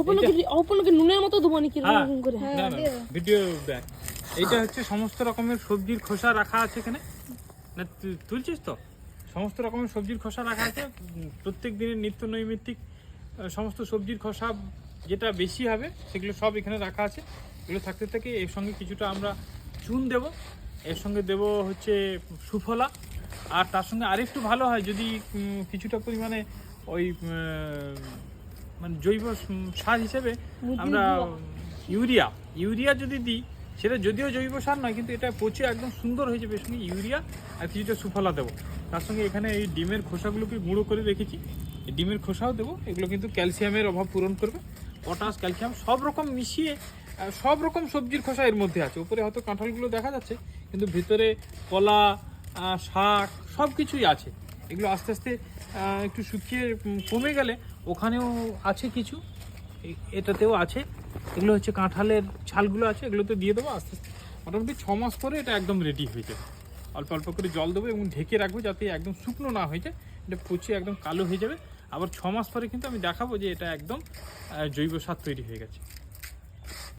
ওপেনে কি নুনের মতো দেবো নাকি? হ্যাঁ। এরকম করে। না, না, ভিডিও দেখ। এইটা হচ্ছে সমস্ত রকমের সবজির খোসা রাখা আছে এখানে। না তুলছিস তো? সমস্ত রকমের সবজির খোসা রাখা আছে। প্রত্যেক দিনের নিত্য নৈমিত্তিক সমস্ত সবজির খোসা যেটা বেশি হবে সেগুলো সব এখানে রাখা আছে। এগুলো থাকতে থাকে এর সঙ্গে কিছুটা আমরা চুন দেব। এর সঙ্গে দেব হচ্ছে সুফলা। আর তার সঙ্গে আরেকটু ভালো হয় যদি কিছুটা পরিমাণে ওই মানে জৈব সার হিসেবে আমরা ইউরিয়া ইউরিয়া যদি দিই সেটা যদিও জৈব সার নয় কিন্তু এটা পচে একদম সুন্দর হয়ে যাবে সঙ্গে ইউরিয়া আর কিছুটা সুফলা দেবো। তার সঙ্গে এখানে এই ডিমের খোসাগুলোকে গুঁড়ো করে রেখেছি। এই ডিমের খোসাও দেবো। এগুলো কিন্তু ক্যালসিয়ামের অভাব পূরণ করবে। পটাশ ক্যালসিয়াম সব রকম মিশিয়ে সব রকম সবজির খোসা এর মধ্যে আছে। উপরে হয়তো কাঁঠালগুলো দেখা যাচ্ছে কিন্তু ভিতরে কলা শাক সব কিছুই আছে। এগুলো আস্তে আস্তে একটু শুকিয়ে কমে গেলে ওখানেও আছে কিছু। এটাতেও আছে। এগুলো হচ্ছে কাঁঠালের ছালগুলো আছে, এগুলোতে দিয়ে দেবো আস্তে আস্তে। মোটামুটি ছ মাস পরে এটা একদম রেডি হয়ে যাবে। অল্প অল্প করে জল দেবো এবং ঢেকে রাখব যাতে একদম শুকনো না হয়ে যায়। এটা পচে একদম কালো হয়ে যাবে। আবার ছ মাস পরে কিন্তু আমি দেখাবো যে এটা একদম জৈব সার তৈরি হয়ে গেছে।